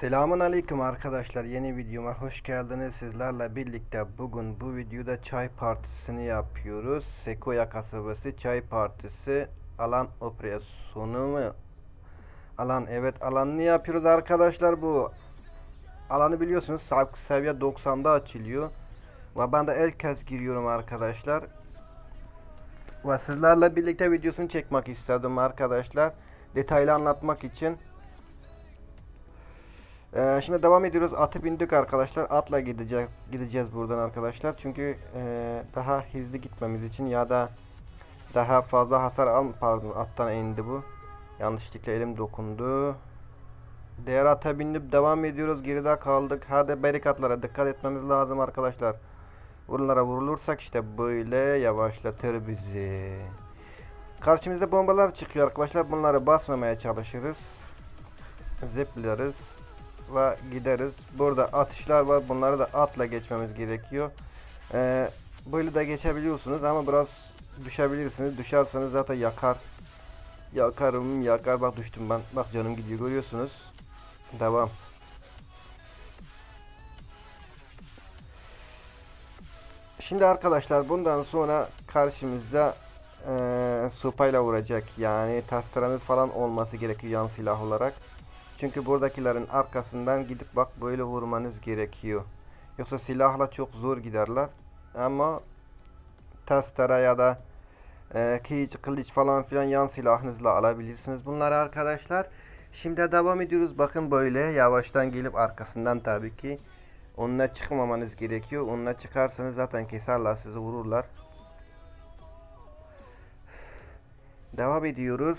Selamun Aleyküm arkadaşlar. Yeni videoma hoş geldiniz. Sizlerle birlikte bugün bu videoda çay partisini yapıyoruz. Sekoya kasabası çay partisi alan operasyonu mu? Alan evet alanını yapıyoruz arkadaşlar bu. Alanı biliyorsunuz seviye 90'da açılıyor. Ve ben de ilk kez giriyorum arkadaşlar. Ve sizlerle birlikte videosunu çekmek istedim arkadaşlar. Detaylı anlatmak için ee, şimdi devam ediyoruz. Atı bindik arkadaşlar. Atla gideceğiz gideceğiz buradan arkadaşlar. Çünkü e, daha hızlı gitmemiz için ya da daha fazla hasar al pardon attan indi bu. Yanlışlıkla elim dokundu. Diğer ata binip devam ediyoruz. Geride kaldık. Hadi barikatlara dikkat etmemiz lazım arkadaşlar. Bunlara vurulursak işte böyle yavaşlatır bizi. Karşımızda bombalar çıkıyor arkadaşlar. Bunları basmamaya çalışırız. Zıplarız ve gideriz. Burada atışlar var. Bunları da atla geçmemiz gerekiyor. Ee, böyle de geçebiliyorsunuz ama biraz düşebilirsiniz. Düşerseniz zaten yakar. Yakarım yakar. Bak düştüm ben. Bak canım gidiyor görüyorsunuz. Devam. Şimdi arkadaşlar bundan sonra karşımızda eee sopayla vuracak. Yani tasteranız falan olması gerekiyor yan silah olarak. Çünkü buradakilerin arkasından gidip bak böyle vurmanız gerekiyor. Yoksa silahla çok zor giderler. Ama testere ya da e, kılıç, falan filan yan silahınızla alabilirsiniz bunları arkadaşlar. Şimdi devam ediyoruz. Bakın böyle yavaştan gelip arkasından tabii ki onunla çıkmamanız gerekiyor. Onunla çıkarsanız zaten keserler sizi vururlar. Devam ediyoruz.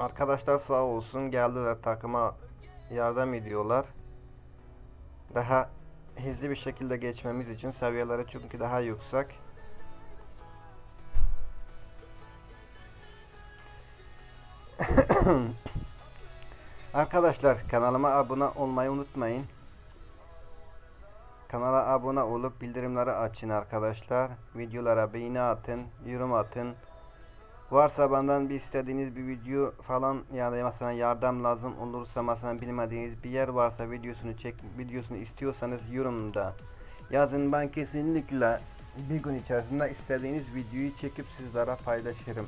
Arkadaşlar sağ olsun geldiler takıma yardım ediyorlar. Daha hızlı bir şekilde geçmemiz için seviyeleri çünkü daha yüksek. Arkadaşlar kanalıma abone olmayı unutmayın. Kanala abone olup bildirimleri açın arkadaşlar. Videolara beğeni atın, yorum atın. Varsa benden bir istediğiniz bir video falan ya da mesela yardım lazım olursa mesela bilmediğiniz bir yer varsa videosunu çek videosunu istiyorsanız yorumda yazın ben kesinlikle bir gün içerisinde istediğiniz videoyu çekip sizlere paylaşırım.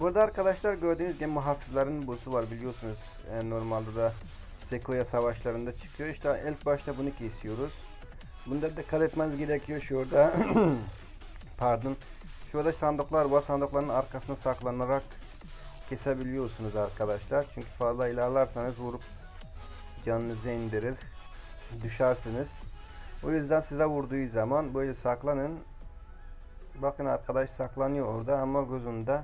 Burada arkadaşlar gördüğünüz gibi muhafızların boss'u var biliyorsunuz. E, normalde de Sequoia savaşlarında çıkıyor. İşte ilk başta bunu kesiyoruz. Bunda dikkat etmeniz gerekiyor şurada. Pardon. Şurada sandıklar var. Sandıkların arkasına saklanarak kesebiliyorsunuz arkadaşlar. Çünkü fazla ilerlerseniz vurup canınızı indirir. Düşersiniz. O yüzden size vurduğu zaman böyle saklanın. Bakın arkadaş saklanıyor orada ama gözünde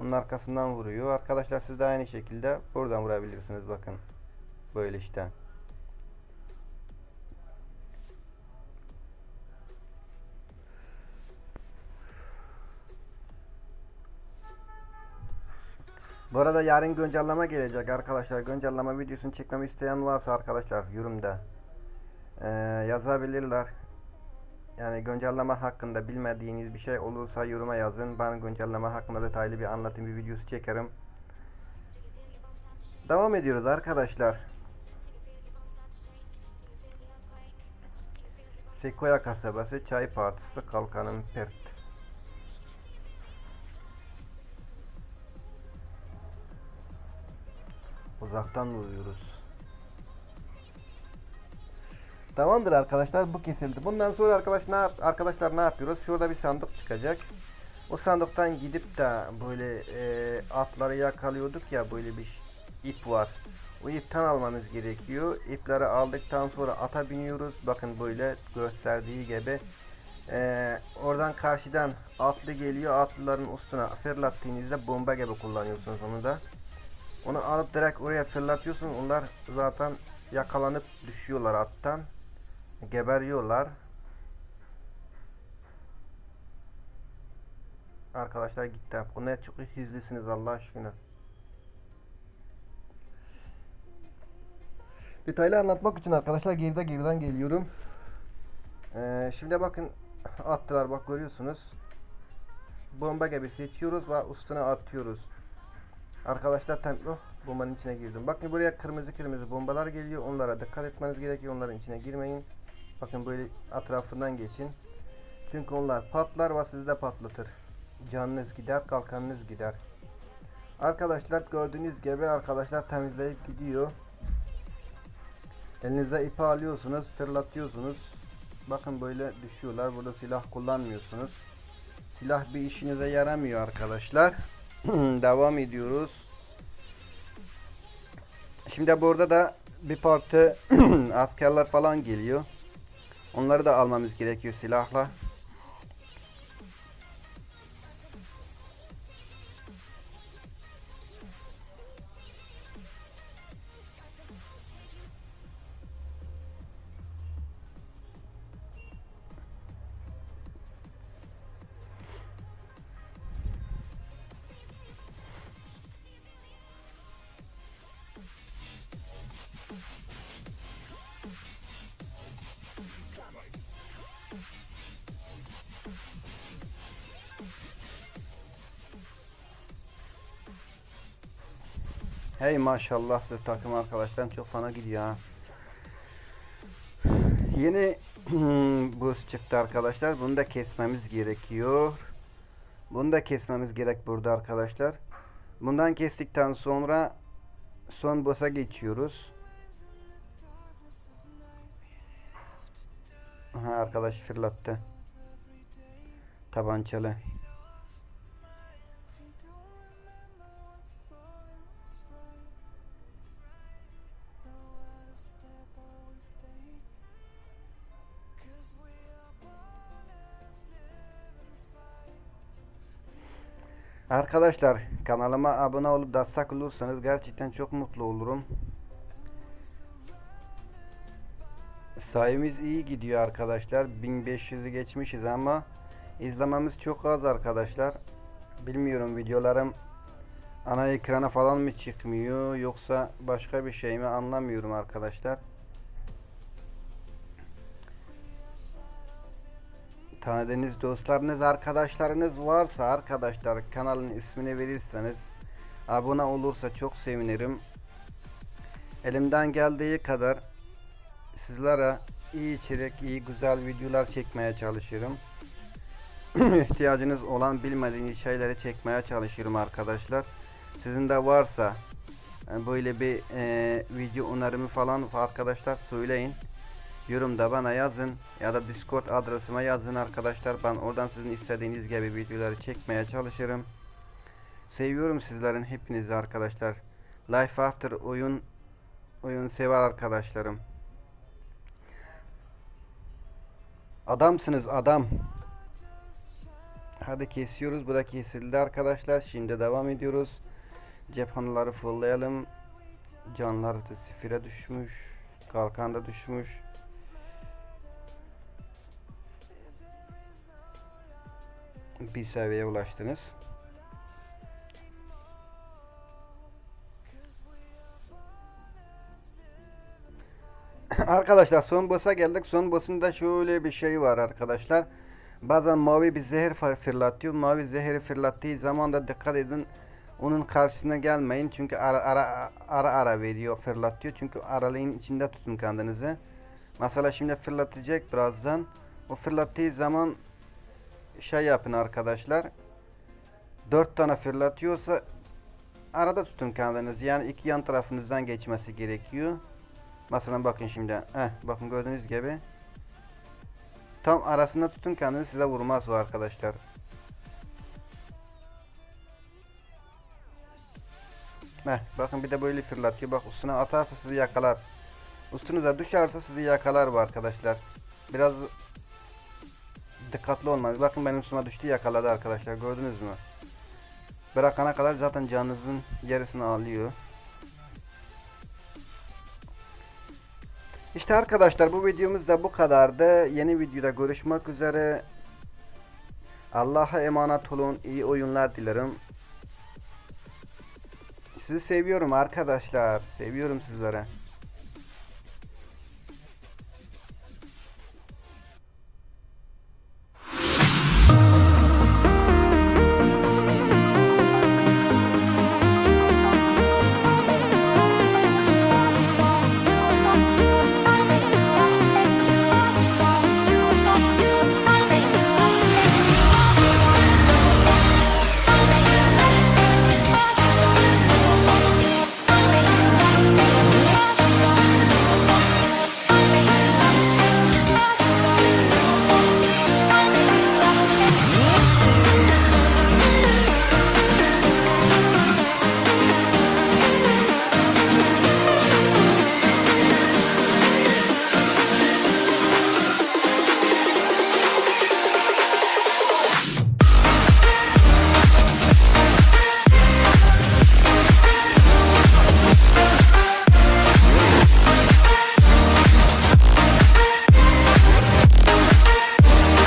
onun arkasından vuruyor. Arkadaşlar siz de aynı şekilde buradan vurabilirsiniz bakın. Böyle işte. Bu arada yarın güncelleme gelecek arkadaşlar. Güncelleme videosunu çekmemi isteyen varsa arkadaşlar yorumda ee, yazabilirler. Yani güncelleme hakkında bilmediğiniz bir şey olursa yoruma yazın. Ben güncelleme hakkında detaylı bir anlatım bir videosu çekerim. Devam ediyoruz arkadaşlar. Sequoia kasabası çay partisi kalkanın pert. Uzaktan vuruyoruz. Tamamdır arkadaşlar bu kesildi. Bundan sonra arkadaş ne arkadaşlar ne yapıyoruz? Şurada bir sandık çıkacak. O sandıktan gidip de böyle e, atları yakalıyorduk ya böyle bir ip var. O ipten almanız gerekiyor. İpleri aldıktan sonra ata biniyoruz. Bakın böyle gösterdiği gibi. E, oradan karşıdan atlı geliyor. Atlıların üstüne fırlattığınızda bomba gibi kullanıyorsunuz onu da. Onu alıp direkt oraya fırlatıyorsun. Onlar zaten yakalanıp düşüyorlar attan. Geberiyorlar. Arkadaşlar gitti. Ne çok hızlısınız Allah aşkına. Detaylı anlatmak için arkadaşlar geride geriden geliyorum. Ee, şimdi bakın attılar bak görüyorsunuz. Bomba gibi seçiyoruz ve üstüne atıyoruz. Arkadaşlar oh, bombanın içine girdim. Bakın buraya kırmızı kırmızı bombalar geliyor. Onlara dikkat etmeniz gerekiyor. Onların içine girmeyin. Bakın böyle etrafından geçin. Çünkü onlar patlar ve sizi de patlatır. Canınız gider, kalkanınız gider. Arkadaşlar gördüğünüz gibi arkadaşlar temizleyip gidiyor. Elinize ipi alıyorsunuz, fırlatıyorsunuz. Bakın böyle düşüyorlar. Burada silah kullanmıyorsunuz. Silah bir işinize yaramıyor arkadaşlar. Devam ediyoruz. Şimdi burada da bir parti askerler falan geliyor. Onları da almamız gerekiyor silahla. Hey maşallah siz takım arkadaşlarım çok fena gidiyor ha. Yeni buz çıktı arkadaşlar. Bunu da kesmemiz gerekiyor. Bunu da kesmemiz gerek burada arkadaşlar. Bundan kestikten sonra son boss'a geçiyoruz. Aha arkadaş fırlattı. Tabancalı. Arkadaşlar kanalıma abone olup destek olursanız gerçekten çok mutlu olurum. Sayımız iyi gidiyor arkadaşlar. 1500'ü geçmişiz ama izlememiz çok az arkadaşlar. Bilmiyorum videolarım ana ekrana falan mı çıkmıyor yoksa başka bir şey mi anlamıyorum arkadaşlar. Tanıdığınız dostlarınız, arkadaşlarınız varsa arkadaşlar kanalın ismini verirseniz abone olursa çok sevinirim. Elimden geldiği kadar sizlere iyi içerik, iyi güzel videolar çekmeye çalışıyorum. İhtiyacınız olan bilmediğiniz şeyleri çekmeye çalışıyorum arkadaşlar. Sizin de varsa e, böyle bir e, video önerimi falan arkadaşlar söyleyin. Yorumda bana yazın ya da Discord adresime yazın arkadaşlar. Ben oradan sizin istediğiniz gibi videoları çekmeye çalışırım. Seviyorum sizlerin hepinizi arkadaşlar. Life After oyun oyun sever arkadaşlarım. Adamsınız adam. Hadi kesiyoruz. Bu da kesildi arkadaşlar. Şimdi devam ediyoruz. Cephaneleri fulllayalım. Canlar da sıfıra düşmüş. Kalkan da düşmüş. Bir seviyeye ulaştınız. arkadaşlar son boss'a geldik. Son boss'unda şöyle bir şey var arkadaşlar. Bazen mavi bir zehir fırlatıyor. Mavi zehri fırlattığı zaman da dikkat edin. Onun karşısına gelmeyin. Çünkü ara ara ara, ara veriyor, fırlatıyor. Çünkü aralığın içinde tutun kendinizi. Mesela şimdi fırlatacak birazdan. O fırlattığı zaman şey yapın arkadaşlar. Dört tane fırlatıyorsa arada tutun kendinizi. Yani iki yan tarafınızdan geçmesi gerekiyor. Mesela bakın şimdi. Heh, bakın gördüğünüz gibi. Tam arasında tutun kendini size vurmaz o arkadaşlar. Heh, bakın bir de böyle fırlatıyor. Bak üstüne atarsa sizi yakalar. Üstünüze düşerse sizi yakalar bu arkadaşlar. Biraz dikkatli olmanız. Bakın benim üstüme düştü yakaladı arkadaşlar. Gördünüz mü? Bırakana kadar zaten canınızın yarısını alıyor. İşte arkadaşlar bu videomuz da bu kadardı. Yeni videoda görüşmek üzere. Allah'a emanet olun. İyi oyunlar dilerim. Sizi seviyorum arkadaşlar. Seviyorum sizlere.